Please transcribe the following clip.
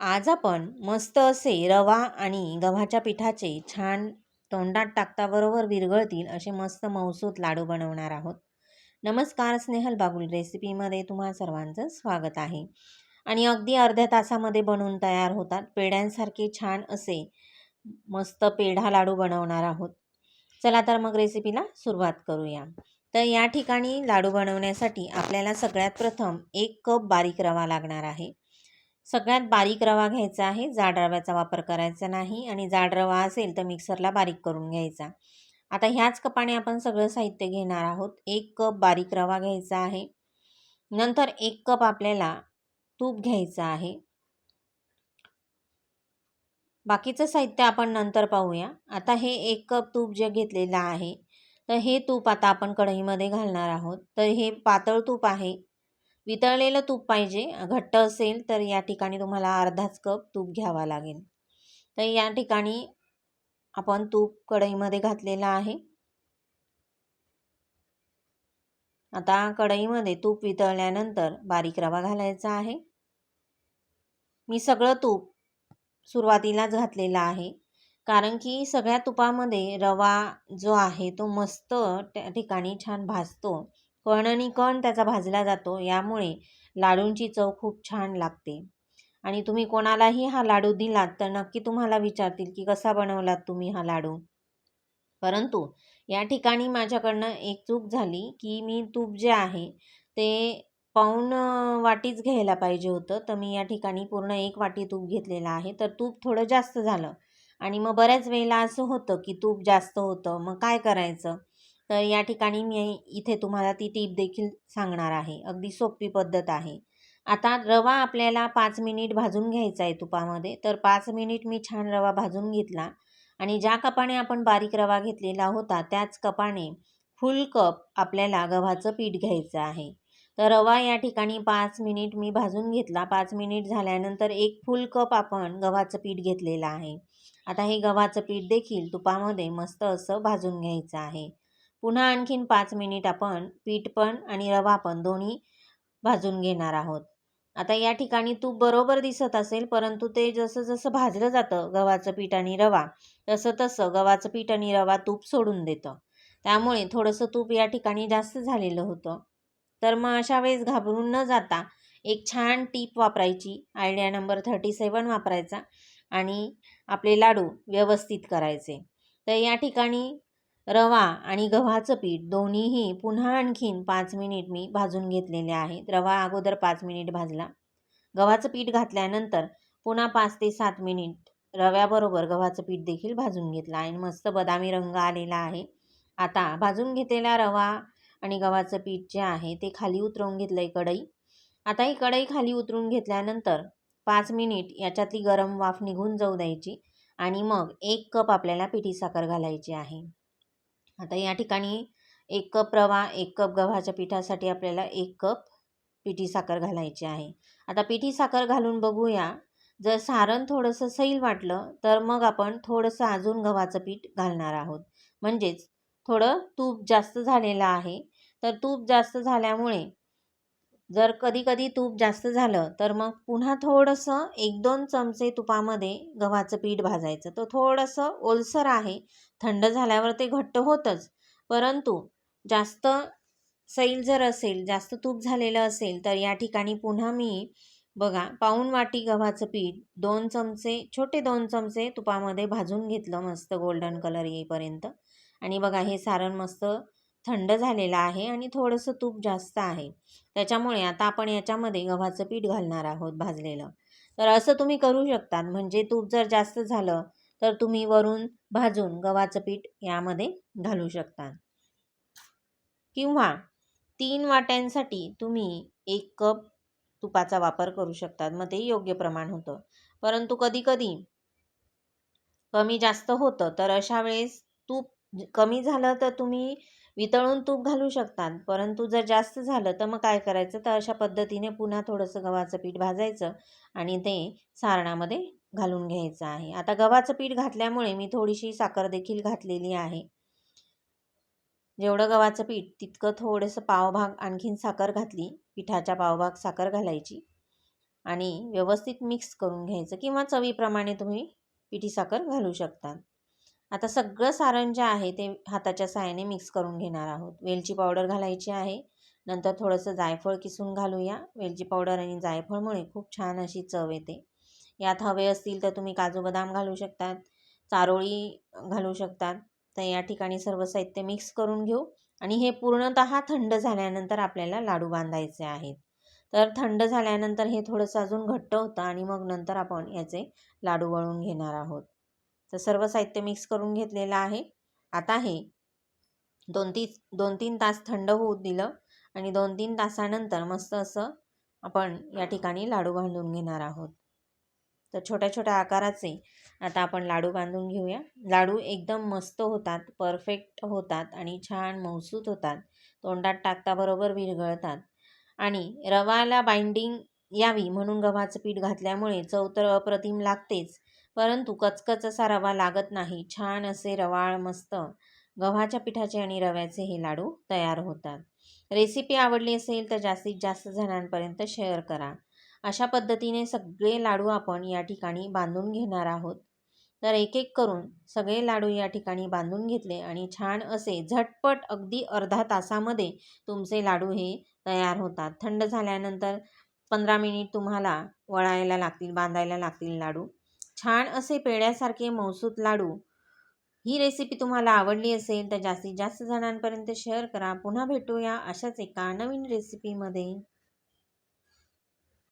आज आपण मस्त असे रवा आणि गव्हाच्या पिठाचे छान तोंडात टाकताबरोबर विरघळतील असे मस्त मऊसूत लाडू बनवणार आहोत. नमस्कार स्नेहल बागुल रेसिपीमध्ये तुम्हा सर्वांचं स्वागत आहे. आणि अगदी अर्ध्या तासामध्ये बनवून तयार होतात पेढ्यांसारखे छान असे मस्त पेढा लाडू बनवणार आहोत. चला तर मग रेसिपीला सुरुवात करूया. तर या ठिकाणी लाडू बनवण्यासाठी आपल्याला सगळ्यात प्रथम एक कप बारीक रवा लागणार आहे. सगळ्यात बारीक रवा घ्यायचा आहे. जाड रव्याचा वापर करायचा नाही आणि जाड रवा असेल तर मिक्सरला बारीक करून घ्यायचा. आता ह्याच कपाने आपण सगळं साहित्य घेणार आहोत. एक कप बारीक रवा घ्यायचा आहे. नंतर एक कप आपल्याला तूप घ्यायचं आहे. बाकीचं साहित्य आपण नंतर पाहूया. आता हे एक कप तूप जे घेतलेलं आहे तर हे तूप आता आपण कढईमध्ये घालणार आहोत. तर हे पातळ तूप आहे. वितळलेलं तूप पाहिजे. घट्ट असेल तर या ठिकाणी तुम्हाला अर्धाच कप तूप घ्यावा लागेल. तर या ठिकाणी आपण तूप कढईमध्ये घातलेलं आहे. आता कढईमध्ये तूप वितळल्यानंतर बारीक रवा घालायचा आहे. मी सगळं तूप सुरुवातीलाच घातलेलं आहे. कारण की सगळ्या तुपामध्ये रवा जो आहे तो मस्त त्या ठिकाणी छान भाजतो. कण कण त्याचा भाजला जातो यामुळे लाडूंची चव खूप छान लागते. आणि तुम्ही कोणालाही हा लाडू दिलात तर नक्की तुम्हाला विचारतील की कसा बनवलात तुम्ही हा लाडू? परंतु या ठिकाणी माझ्याकडनं एक चूक झाली की मी तूप जे आहे ते पाऊण वाटीच घ्यायला पाहिजे होतं. तर मी या ठिकाणी पूर्ण एक वाटी तूप घेतलेलं आहे. तर तूप थोडं जास्त झालं आणि मग बऱ्याच वेळेला असं होतं की तूप जास्त होतं. मग काय करायचं? तर या ठिकाणी मी इथे तुम्हाला ती टीप देखील सांगणार आहे. अगदी सोपी पद्धत आहे. आता रवा आपल्याला पाच मिनिट भाजून घ्यायचा आहे तुपामध्ये. तर पाच मिनिट मी छान रवा भाजून घेतला. आणि ज्या कपाने आपण बारीक रवा घेतलेला होता त्याच कपाने फुल कप आपल्याला गव्हाचं पीठ घ्यायचं आहे. तर रवा या ठिकाणी पाच मिनिट मी भाजून घेतला. पाच मिनिट झाल्यानंतर एक फुल कप आपण गव्हाचं पीठ घेतलेलं आहे. आता हे गव्हाचं पीठ देखील तुपामध्ये मस्त असं भाजून घ्यायचं आहे. पुन्हा आणखीन पाच मिनिट आपण पीठ पण आणि रवा पण दोन्ही भाजून घेणार आहोत. आता या ठिकाणी तूप बरोबर दिसत असेल परंतु ते जसं जसं भाजलं जातं गव्हाचं पीठ आणि रवा तसं तसं गव्हाचं पीठ आणि रवा तूप सोडून देतं. त्यामुळे थोडंसं तूप या ठिकाणी जास्त झालेलं होतं. तर मग अशा वेळेस घाबरून न जाता एक छान टीप वापरायची आयडिया नंबर थर्टी सेवन वापरायचा आणि आपले लाडू व्यवस्थित करायचे. तर या ठिकाणी रवा आणि गव्हाचं पीठ दोन्हीही पुन्हा आणखीन पाच मिनिट मी भाजून घेतलेले आहेत. रवा अगोदर पाच मिनिट भाजला. गव्हाचं पीठ घातल्यानंतर पुन्हा पाच ते सात मिनिट रव्याबरोबर गव्हाचं पीठ देखील भाजून घेतलं आणि मस्त बदामी रंग आलेला आहे. आता भाजून घेतलेला रवा आणि गव्हाचं पीठ जे आहे ते खाली उतरवून घेतलं आहे कढई. आता ही कढई खाली उतरून घेतल्यानंतर पाच मिनिट याच्यातली गरम वाफ निघून जाऊ द्यायची आणि मग एक कप आपल्याला पिठी साखर घालायची आहे. आता या ठिकाणी एक कप रवा एक कप गव्हाच्या पिठासाठी आपल्याला एक कप पिठी साखर घालायची आहे. आता पिठी साखर घालून बघूया. जर सारण थोडंसं सैल वाटलं तर मग आपण थोडंसं अजून गव्हाचं पीठ घालणार आहोत. म्हणजेच थोडं तूप जास्त झालेलं आहे. तर तूप जास्त झाल्यामुळे जर कधी कधी तूप जास्त झालं तर मग पुन्हा थोडंसं एक दोन चमचे तुपामध्ये गव्हाचं पीठ भाजायचं. तर थोडंसं ओलसर आहे थंड झाल्यावर ते घट्ट होतंच. परंतु जास्त सैल जर असेल जास्त तूप झालेलं असेल तर या ठिकाणी पुन्हा मी बघा पाऊण वाटी गव्हाचं पीठ दोन चमचे छोटे दोन चमचे तुपामध्ये भाजून घेतलं मस्त गोल्डन कलर येईपर्यंत. आणि बघा हे सारण मस्त थंड झालेलं आहे आणि थोडंसं तूप जास्त आहे. त्याच्यामुळे आता आपण याच्यामध्ये गव्हाचं पीठ घालणार आहोत भाजलेलं. तर असं तुम्ही करू शकतात. म्हणजे तूप जर जास्त झालं तर तुम्ही वरून भाजून गव्हाचं पीठ यामध्ये घालू शकता किंवा तीन वाट्यांसाठी तुम्ही एक कप तुपाचा वापर करू शकतात. मग ते योग्य प्रमाण होतं. परंतु कधी कधी कमी जास्त होतं तर अशा वेळेस तूप कमी झालं तर तुम्ही वितळून तूप घालू शकतात. परंतु जर जास्त झालं तर मग काय करायचं? तर अशा पद्धतीने पुन्हा थोडंसं गव्हाचं पीठ भाजायचं आणि ते सारणामध्ये घालून घ्यायचं आहे. आता गव्हाचं पीठ घातल्यामुळे मी थोडीशी साखर देखील घातलेली आहे. जेवढं गव्हाचं पीठ तितकं थोडंसं पावभाग आणखीन साखर घातली पिठाच्या पावभाग साखर घालायची आणि व्यवस्थित मिक्स करून घ्यायचं किंवा चवीप्रमाणे तुम्ही पिठी साखर घालू शकता आता सगळं सारण जे आहे ते हाताच्या साहाय्याने मिक्स करून घेणार आहोत. वेलची पावडर घालायची आहे. नंतर थोडंसं जायफळ किसून घालूया. वेलची पावडर आणि जायफळमुळे खूप छान अशी चव येते. यात हवे असतील तर तुम्ही काजू बदाम घालू शकतात. चारोळी घालू शकतात. तर या ठिकाणी सर्व साहित्य मिक्स करून घेऊ. आणि हे पूर्णतः थंड झाल्यानंतर आपल्याला लाडू बांधायचे आहेत. तर थंड झाल्यानंतर हे थोडंसं अजून घट्ट होतं आणि मग नंतर आपण याचे लाडू वळून घेणार आहोत. तर सर्व साहित्य मिक्स करून घेतलेलं आहे. आता हे दोन ती दोन तीन तास थंड होऊ दिलं आणि दोन तीन तासानंतर मस्त असं आपण या ठिकाणी लाडू बांधून घेणार आहोत. तर छोट्या छोट्या आकाराचे आता आपण लाडू बांधून घेऊया. लाडू एकदम मस्त होतात परफेक्ट होतात आणि छान मौसूत होतात. तोंडात टाकताबरोबर विरघळतात. आणि रवाला बाइंडिंग यावी म्हणून गव्हाचं पीठ घातल्यामुळे चव तर अप्रतिम लागतेच. परंतु कचकच असा रवा लागत नाही. छान असे रवाळ मस्त. गव्हाच्या पिठाचे आणि रव्याचे हे लाडू तयार होतात. रेसिपी आवडली असेल तर जास्तीत जास्त जणांपर्यंत शेअर करा. अशा पद्धतीने सगळे लाडू आपण या ठिकाणी बांधून घेणार आहोत. तर एक एक करून सगळे लाडू या ठिकाणी बांधून घेतले आणि छान असे झटपट अगदी अर्धा तासामध्ये तुमचे लाडू हे तयार होतात. थंड झाल्यानंतर पंधरा मिनिट तुम्हाला वळायला लागतील बांधायला लागतील लाडू. छान असे पेड्यासारखे मौसूत लाडू. ही रेसिपी तुम्हाला आवडली असेल तर जास्तीत जास्त जणांपर्यंत शेअर करा. पुन्हा भेटूया अशाच एका नवीन रेसिपीमध्ये